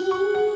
E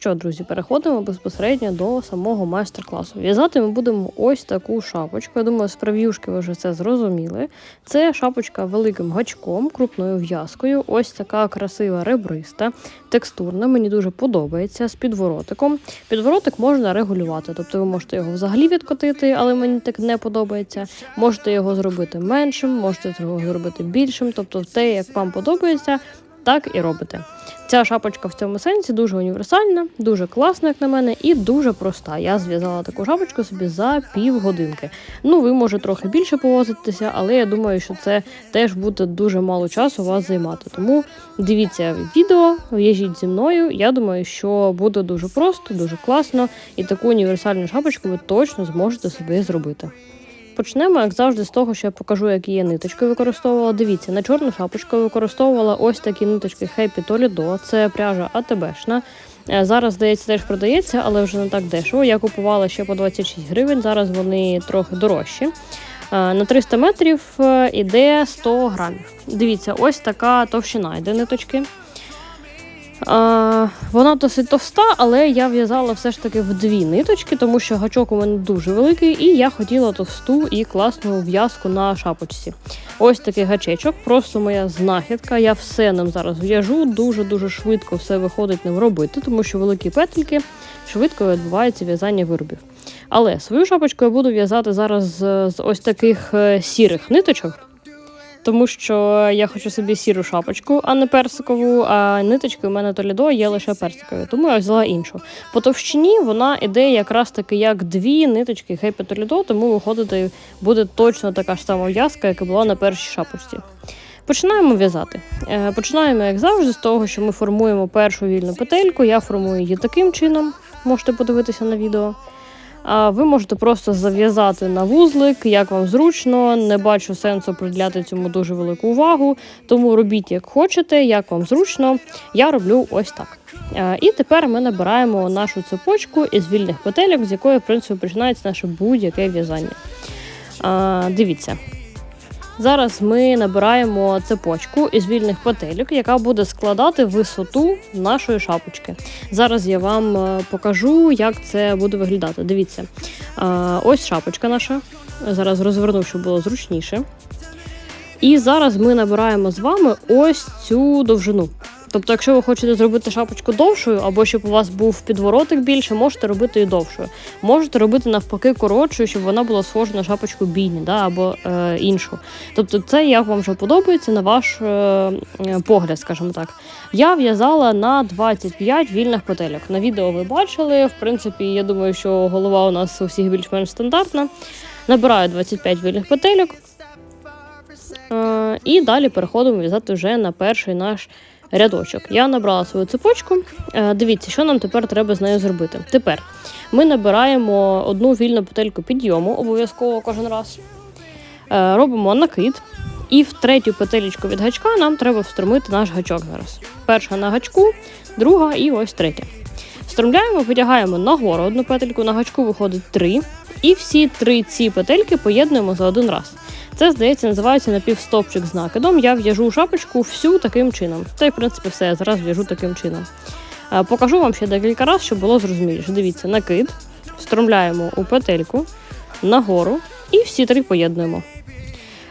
що, друзі, переходимо безпосередньо до самого майстер-класу. В'язати ми будемо ось таку шапочку. Я думаю, з прев'юшки ви вже це зрозуміли. Це шапочка великим гачком, крупною в'язкою. Ось така красива ребриста, текстурна. Мені дуже подобається з підворотиком. Підворотик можна регулювати, тобто ви можете його взагалі відкотити, але мені так не подобається. Можете його зробити меншим, можете його зробити більшим, тобто те, як вам подобається. Так і робите. Ця шапочка в цьому сенсі дуже універсальна, дуже класна, як на мене, і дуже проста. Я зв'язала таку шапочку собі за півгодинки. Ну, ви може трохи більше повозитися, але я думаю, що це теж буде дуже мало часу вас займати. Тому дивіться відео, в'яжіть зі мною. Я думаю, що буде дуже просто, дуже класно, і таку універсальну шапочку ви точно зможете собі зробити. Почнемо, як завжди, з того, що я покажу, які я ниточки використовувала. Дивіться, на чорну шапочку використовувала ось такі ниточки Happy Toledo. Це пряжа АТБшна. Е, Зараз, здається, теж продається, але вже не так дешево. Я купувала ще по 26 гривень, зараз вони трохи дорожчі. Е, На 300 метрів е, іде 100 грамів. Дивіться, ось така товщина йде ниточки. А, вона досить товста, але я в'язала все ж таки в дві ниточки, тому що гачок у мене дуже великий, і я хотіла товсту і класну в'язку на шапочці. Ось такий гачечок, просто моя знахідка. Я все ним зараз в'яжу, дуже-дуже швидко все виходить ним робити, тому що великі петельки швидко відбувається в'язання виробів. Але свою шапочку я буду в'язати зараз з, ось таких е, сірих ниточок тому що я хочу собі сіру шапочку, а не персикову. А ниточки у мене Толідо є лише персикові, тому я взяла іншу. По товщині вона іде якраз таки як дві ниточки Happy Толідо, тому виходити буде точно така ж сама в'язка, як і була на першій шапочці. Починаємо в'язати. Е, Починаємо, як завжди, з того, що ми формуємо першу вільну петельку. Я формую її таким чином, можете подивитися на відео. Ви можете просто зав'язати на вузлик, як вам зручно. Не бачу сенсу приділяти цьому дуже велику увагу. Тому робіть як хочете, як вам зручно. Я роблю ось так. І тепер ми набираємо нашу цепочку із вільних петельок, з якої в принципі починається наше будь-яке в'язання. Дивіться. Зараз ми набираємо цепочку із вільних петельок, яка буде складати висоту нашої шапочки. Зараз я вам е, покажу, як це буде виглядати. Дивіться, е, ось шапочка наша. Зараз розверну, щоб було зручніше. І зараз ми набираємо з вами ось цю довжину. Тобто, якщо ви хочете зробити шапочку довшою, або щоб у вас був підворотик більше, можете робити її довшою. Можете робити навпаки коротшою, щоб вона була схожа на шапочку бійні, да, або е, іншу. Тобто, це як вам вже подобається на ваш е, е, погляд, скажімо так. Я в'язала на 25 вільних петельок. На відео ви бачили. В принципі, я думаю, що голова у нас у всіх більш-менш стандартна. Набираю 25 вільних петельок. Е, і далі переходимо в'язати вже на перший наш рядочок. Я набрала свою цепочку. Е, Дивіться, що нам тепер треба з нею зробити. Тепер ми набираємо одну вільну петельку підйому, обов'язково кожен раз. Е, Робимо накид. І в третю петелечку від гачка нам треба встромити наш гачок зараз. Перша на гачку, друга і ось третя. Встромляємо, витягаємо нагору одну петельку, на гачку виходить три. І всі три ці петельки поєднуємо за один раз. Це, здається, називається напівстопчик з накидом. Я в'яжу шапочку всю таким чином. Та й, в принципі, все, я зараз в'яжу таким чином. Е, Покажу вам ще декілька разів, щоб було зрозуміліше. Дивіться, накид, встромляємо у петельку нагору і всі три поєднуємо.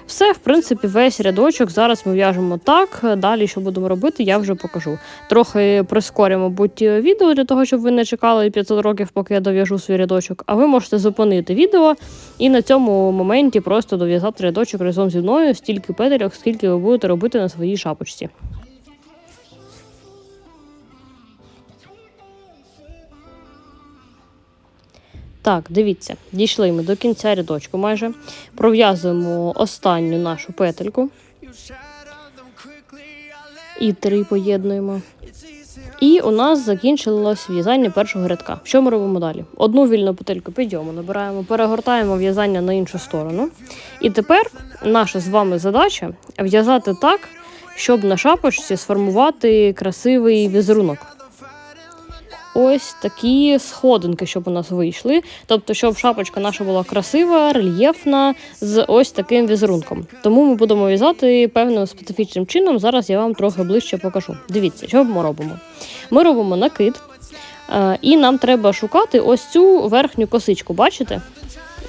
Все, в принципі, весь рядочок зараз ми в'яжемо так. Далі, що будемо робити, я вже покажу. Трохи прискорю, мабуть, відео для того, щоб ви не чекали 500 років, поки я дов'яжу свій рядочок. А ви можете зупинити відео і на цьому моменті просто дов'язати рядочок разом зі мною стільки петельок, скільки ви будете робити на своїй шапочці. Так, дивіться, дійшли ми до кінця рядочку майже. Пров'язуємо останню нашу петельку. І три поєднуємо. І у нас закінчилось в'язання першого рядка. Що ми робимо далі? Одну вільну петельку підйому набираємо, перегортаємо в'язання на іншу сторону. І тепер наша з вами задача в'язати так, щоб на шапочці сформувати красивий візерунок. Ось такі сходинки, щоб у нас вийшли. Тобто, щоб шапочка наша була красива, рельєфна, з ось таким візерунком. Тому ми будемо в'язати певним специфічним чином. Зараз я вам трохи ближче покажу. Дивіться, що ми робимо. Ми робимо накид, е, і нам треба шукати ось цю верхню косичку. Бачите?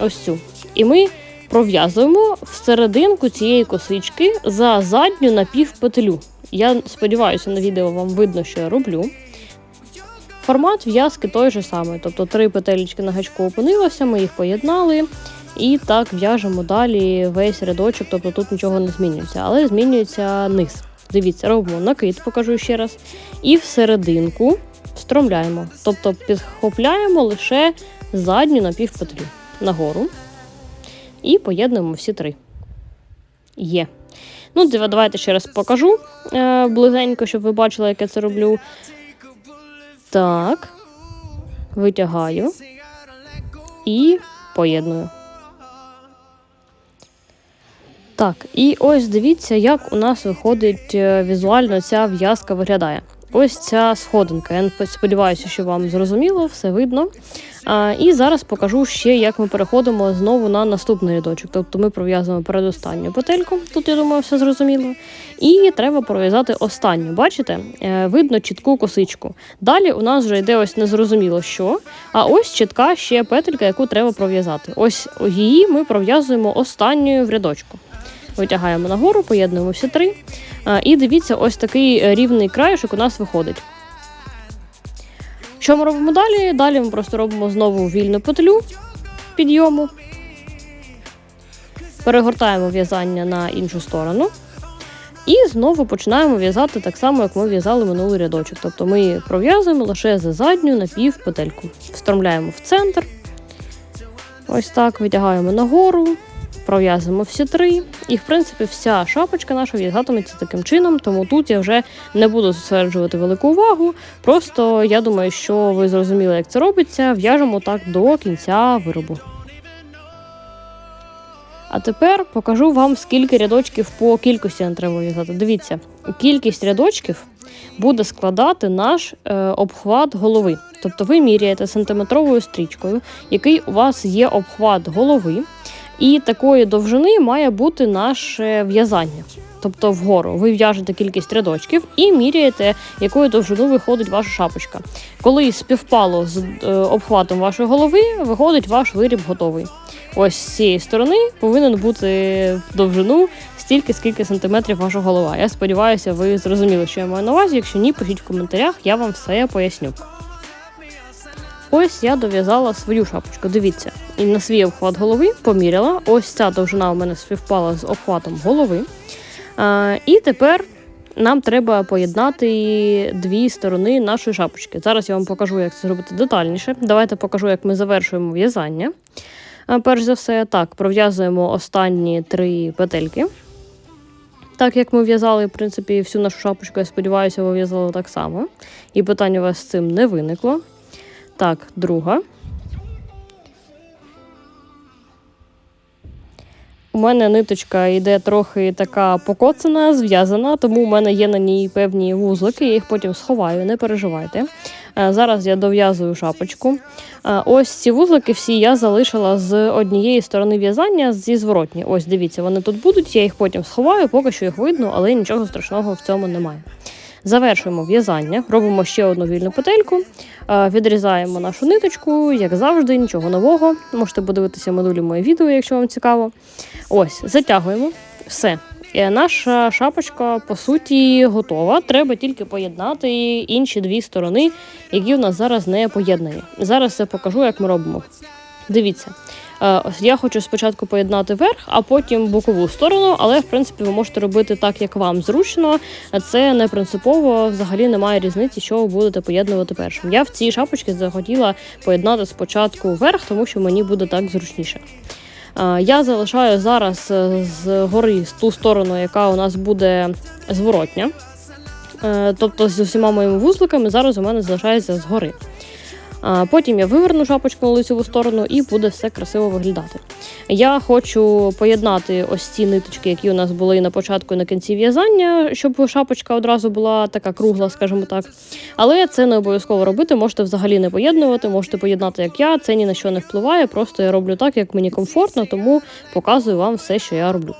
Ось цю. І ми пров'язуємо всерединку цієї косички за задню напівпетлю. Я сподіваюся, на відео вам видно, що я роблю. Формат в'язки той же самий. Тобто три петелечки на гачку опинилося, ми їх поєднали. І так в'яжемо далі весь рядочок, тобто тут нічого не змінюється, але змінюється низ. Дивіться, робимо накид, покажу ще раз. І всерединку встромляємо. Тобто підхопляємо лише задню напівпетлю нагору. І поєднуємо всі три. Є. Ну, давайте ще раз покажу е, близенько, щоб ви бачили, як я це роблю. Так. Витягаю і поєдную. Так, і ось дивіться, як у нас виходить е, візуально ця в'язка виглядає. Ось ця сходинка. Я сподіваюся, що вам зрозуміло, все видно. І зараз покажу ще, як ми переходимо знову на наступний рядочок. Тобто ми пров'язуємо передостанню петельку, тут я думаю, все зрозуміло. І треба пров'язати останню. Бачите, Е, видно чітку косичку. Далі у нас вже йде ось незрозуміло що. А ось чітка ще петелька, яку треба пров'язати. Ось її ми пров'язуємо останньою в рядочку. Витягаємо нагору, поєднуємо всі три. І дивіться, ось такий рівний краєшок у нас виходить. Що ми робимо далі? Далі ми просто робимо знову вільну петлю підйому. Перегортаємо в'язання на іншу сторону. І знову починаємо в'язати так само, як ми в'язали минулий рядочок. Тобто ми пров'язуємо лише за задню напівпетельку. Встромляємо в центр. Ось так, витягаємо нагору, пров'язуємо всі три. І, в принципі, вся шапочка наша в'язатиметься таким чином, тому тут я вже не буду зосереджувати велику увагу. Просто я думаю, що ви зрозуміли, як це робиться. В'яжемо так до кінця виробу. А тепер покажу вам, скільки рядочків по кількості нам треба в'язати. Дивіться, кількість рядочків буде складати наш е, обхват голови. Тобто ви міряєте сантиметровою стрічкою, який у вас є обхват голови, і такої довжини має бути наше в'язання. Тобто вгору ви в'яжете кількість рядочків і міряєте, якою довжину виходить ваша шапочка. Коли співпало з е, обхватом вашої голови, виходить ваш виріб готовий. Ось з цієї сторони повинен бути довжину стільки, скільки сантиметрів ваша голова. Я сподіваюся, ви зрозуміли, що я маю на увазі. Якщо ні, пишіть в коментарях, я вам все поясню. Ось я дов'язала свою шапочку. Дивіться, і на свій обхват голови поміряла. Ось ця довжина у мене співпала з обхватом голови. А, і тепер нам треба поєднати дві сторони нашої шапочки. Зараз я вам покажу, як це зробити детальніше. Давайте покажу, як ми завершуємо в'язання. Перш за все, так, пров'язуємо останні три петельки. Так як ми в'язали, в принципі, всю нашу шапочку, я сподіваюся, ви в'язали так само. І питань у вас з цим не виникло. Так, друга. У мене ниточка йде трохи така покоцана, зв'язана, тому у мене є на ній певні вузлики, я їх потім сховаю, не переживайте. Е, Зараз я дов'язую шапочку. Е, Ось ці вузлики всі я залишила з однієї сторони в'язання зі зворотні. Ось дивіться, вони тут будуть, я їх потім сховаю, поки що їх видно, але нічого страшного в цьому немає. Завершуємо в'язання, робимо ще одну вільну петельку, е, відрізаємо нашу ниточку, як завжди, нічого нового. Можете подивитися минулі мої відео, якщо вам цікаво. Ось, затягуємо. Все. Е, Наша шапочка, по суті, готова. Треба тільки поєднати інші дві сторони, які у нас зараз не поєднані. Зараз я покажу, як ми робимо. Дивіться, я хочу спочатку поєднати верх, а потім бокову сторону, але в принципі ви можете робити так, як вам зручно. Це не принципово, взагалі немає різниці, що ви будете поєднувати першим. Я в цій шапочці захотіла поєднати спочатку верх, тому що мені буде так зручніше. Е, Я залишаю зараз е, з гори з ту сторону, яка у нас буде зворотня. Е, Тобто з усіма моїми вузликами зараз у мене залишається згори. Потім я виверну шапочку на лицеву сторону і буде все красиво виглядати. Я хочу поєднати ось ці ниточки, які у нас були на початку і на кінці в'язання, щоб шапочка одразу була така кругла, скажімо так. Але це не обов'язково робити. Можете взагалі не поєднувати, можете поєднати як я. Це ні на що не впливає. Просто я роблю так, як мені комфортно, тому показую вам все, що я роблю.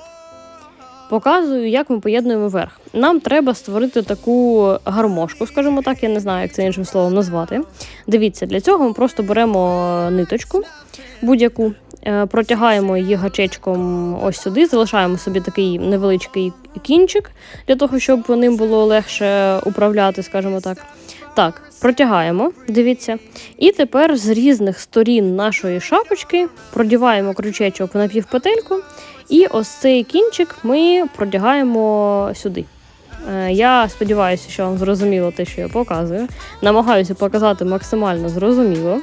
Показую, як ми поєднуємо верх. Нам треба створити таку гармошку, скажімо так, я не знаю, як це іншим словом назвати. Дивіться, для цього ми просто беремо ниточку будь-яку, е, протягаємо її гачечком ось сюди, залишаємо собі такий невеличкий кінчик для того, щоб ним було легше управляти, скажімо так. Так, протягаємо, дивіться. І тепер з різних сторін нашої шапочки продіваємо крючечок в напівпетельку, і ось цей кінчик ми продягаємо сюди. Е, Я сподіваюся, що вам зрозуміло те, що я показую. Намагаюся показати максимально зрозуміло.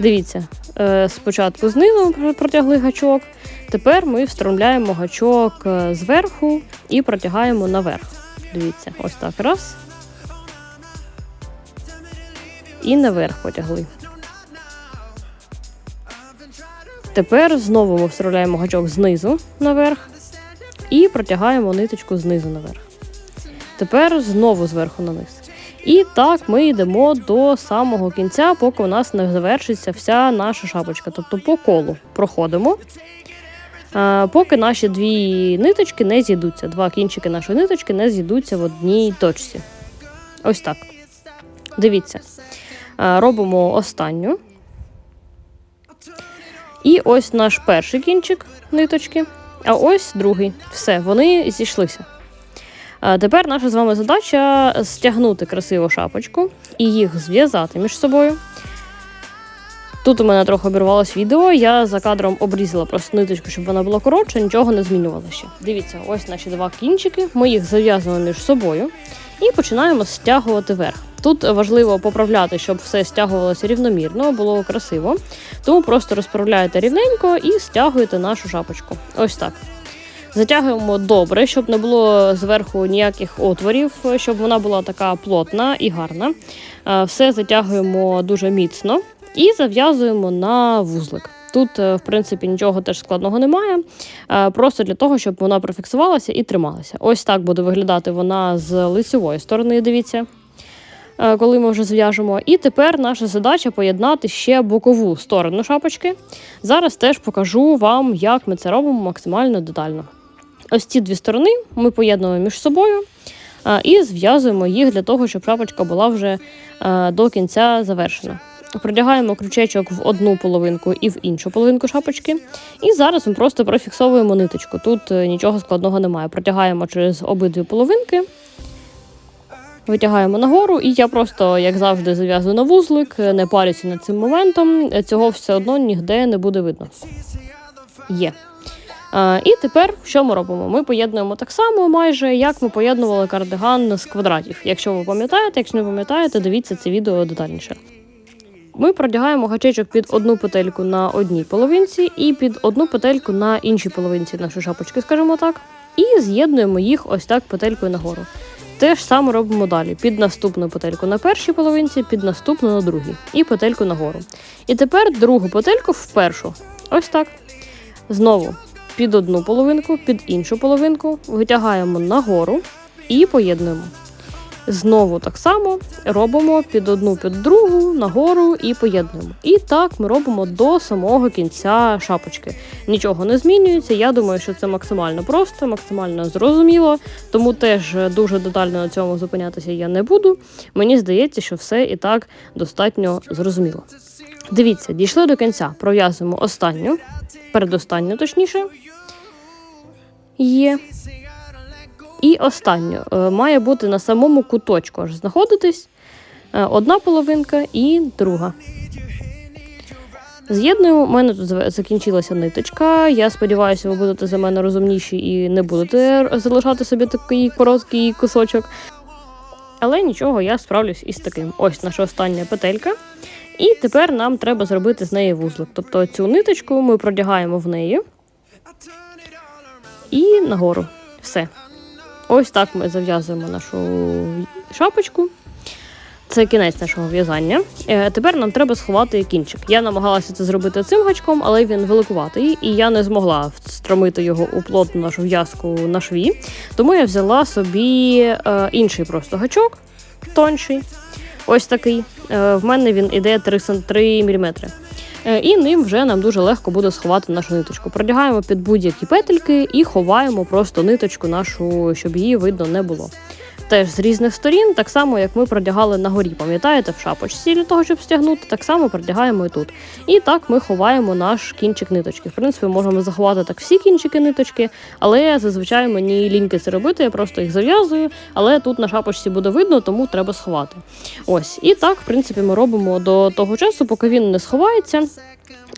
Дивіться, е, спочатку знизу протягли гачок. Тепер ми встромляємо гачок е, зверху і протягаємо наверх. Дивіться, ось так раз. І наверх потягли. Тепер знову ми вставляємо гачок знизу наверх і протягаємо ниточку знизу наверх. Тепер знову зверху на низ. І так ми йдемо до самого кінця, поки у нас не завершиться вся наша шапочка. Тобто по колу проходимо, поки наші дві ниточки не зійдуться. Два кінчики нашої ниточки не зійдуться в одній точці. Ось так. Дивіться. Е, Робимо останню. І ось наш перший кінчик ниточки, а ось другий. Все, вони зійшлися. А тепер наша з вами задача стягнути красиву шапочку і їх зв'язати між собою. Тут у мене трохи обірвалось відео, я за кадром обрізала просто ниточку, щоб вона була коротша, нічого не змінювала ще. Дивіться, ось наші два кінчики, ми їх зав'язуємо між собою і починаємо стягувати вверх. Тут важливо поправляти, щоб все стягувалося рівномірно, було красиво. Тому просто розправляєте рівненько і стягуєте нашу шапочку. Ось так. Затягуємо добре, щоб не було зверху ніяких отворів, щоб вона була така плотна і гарна. Е, Все затягуємо дуже міцно і зав'язуємо на вузлик. Тут, е, в принципі, нічого теж складного немає. е, Просто для того, щоб вона профіксувалася і трималася. Ось так буде виглядати вона з лицевої сторони. Дивіться коли ми вже зв'яжемо. І тепер наша задача поєднати ще бокову сторону шапочки. Зараз теж покажу вам, як ми це робимо максимально детально. Ось ці дві сторони ми поєднуємо між собою е, і зв'язуємо їх для того, щоб шапочка була вже е, до кінця завершена. Продягаємо крючечок в одну половинку і в іншу половинку шапочки. І зараз ми просто профіксовуємо ниточку. Тут е, нічого складного немає. Протягаємо через обидві половинки, витягаємо нагору, і я просто, як завжди, зав'язую на вузлик, не парюся над цим моментом. Цього все одно ніде не буде видно. Є. А, і тепер що ми робимо? Ми поєднуємо так само, майже як ми поєднували кардиган з квадратів. Якщо ви пам'ятаєте, якщо не пам'ятаєте, дивіться це відео детальніше. Ми продягаємо гачечок під одну петельку на одній половинці і під одну петельку на іншій половинці нашої шапочки, скажімо так, і з'єднуємо їх ось так петелькою нагору. Те ж саме робимо далі: під наступну петельку на першій половинці, під наступну на другій, і петельку нагору. І тепер другу петельку в першу. Ось так. Знову під одну половинку, під іншу половинку, витягаємо нагору і поєднуємо. Знову так само робимо під одну, під другу, нагору і поєднуємо. І так ми робимо до самого кінця шапочки. Нічого не змінюється. Я думаю, що це максимально просто, максимально зрозуміло, тому теж дуже детально на цьому зупинятися я не буду. Мені здається, що все і так достатньо зрозуміло. Дивіться, дійшли до кінця. Пров'язуємо останню, передостанню, точніше. Є. І останню е, має бути на самому куточку аж знаходитись е, одна половинка і друга. З'єднуємо, у мене тут закінчилася ниточка. Я сподіваюся, ви будете за мене розумніші і не будете залишати собі такий короткий кусочок. Але нічого, я справлюсь із таким. Ось наша остання петелька. І тепер нам треба зробити з неї вузлик. Тобто цю ниточку ми продягаємо в неї і нагору. Все. Ось так ми зав'язуємо нашу шапочку. Це кінець нашого в'язання. Е, тепер нам треба сховати кінчик. Я намагалася це зробити цим гачком, але він великуватий, і я не змогла встромити його у плотну нашу в'язку на шві. Тому я взяла собі е, інший просто гачок, тонший. Ось такий. Е, в мене він іде 3, 3 мм. Е, І ним вже нам дуже легко буде сховати нашу ниточку. Продягаємо під будь-які петельки і ховаємо просто ниточку нашу, щоб її видно не було. Теж з різних сторін, так само як ми продягали на горі, пам'ятаєте, в шапочці для того, щоб стягнути, так само продягаємо і тут. І так ми ховаємо наш кінчик ниточки. В принципі, можемо заховати так всі кінчики ниточки, але зазвичай мені ліньки це робити, я просто їх зав'язую, але тут на шапочці буде видно, тому треба сховати. Ось, і так, в принципі, ми робимо до того часу, поки він не сховається.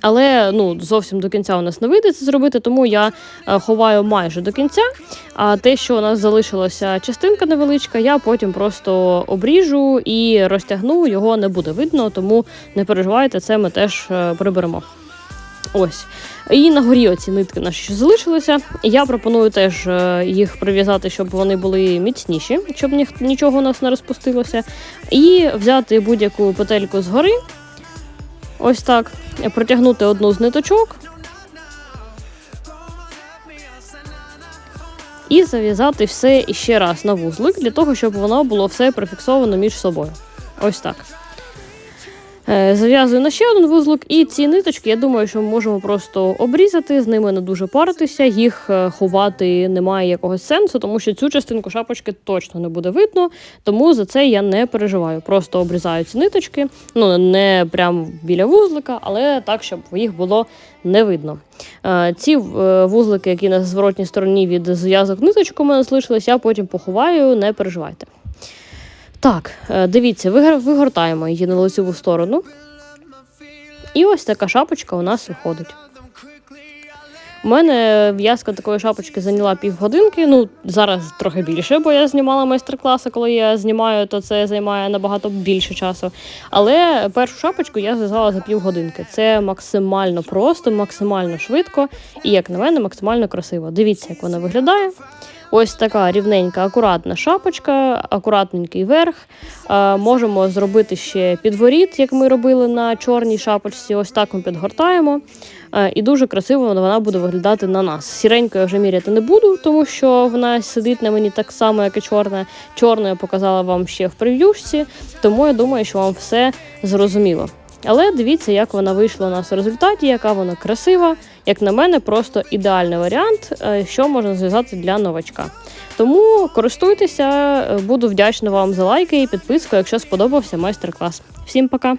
Але ну зовсім до кінця у нас не вийде це зробити, тому я е, ховаю майже до кінця. А те, що у нас залишилася частинка невеличка, я потім просто обріжу і розтягну, його не буде видно, тому не переживайте, це ми теж е, приберемо. Ось. І на горі оці нитки наші що залишилися. Я пропоную теж е, їх прив'язати, щоб вони були міцніші, щоб нічого у нас не розпустилося. І взяти будь-яку петельку згори. Ось так. Протягнути одну з ниточок. І зав'язати все іще раз на вузлик, для того, щоб воно було все прифіксовано між собою. Ось так. Е, Зав'язую на ще один вузлик, і ці ниточки, я думаю, що ми можемо просто обрізати, з ними не дуже паритися, їх е, ховати немає якогось сенсу, тому що цю частинку шапочки точно не буде видно, тому за це я не переживаю. Просто обрізаю ці ниточки, ну не прямо біля вузлика, але так, щоб їх було не видно. Е, Ці вузлики, які на зворотній стороні від зв'язок мене залишились, я потім поховаю, не переживайте. Так, е, дивіться, вигор- вигортаємо її на лицеву сторону. І ось така шапочка у нас виходить. У мене в'язка такої шапочки зайняла півгодинки. Ну, зараз трохи більше, бо я знімала майстер-класи. Коли я знімаю, то це займає набагато більше часу. Але першу шапочку я зв'язала за півгодинки. Це максимально просто, максимально швидко і, як на мене, максимально красиво. Дивіться, як вона виглядає. Ось така рівненька, акуратна шапочка, акуратненький верх. Можемо зробити ще підворіт, як ми робили на чорній шапочці. Ось так ми підгортаємо. І дуже красиво вона буде виглядати на нас. Сіренько я вже міряти не буду, тому що вона сидить на мені так само, як і чорна. Чорну я показала вам ще в прев'юшці, тому я думаю, що вам все зрозуміло. Але дивіться, як вона вийшла у нас в результаті, яка вона красива. Як на мене, просто ідеальний варіант, е, що можна зв'язати для новачка. Тому користуйтеся, е, буду вдячна вам за лайки і підписку, якщо сподобався майстер-клас. Всім пока!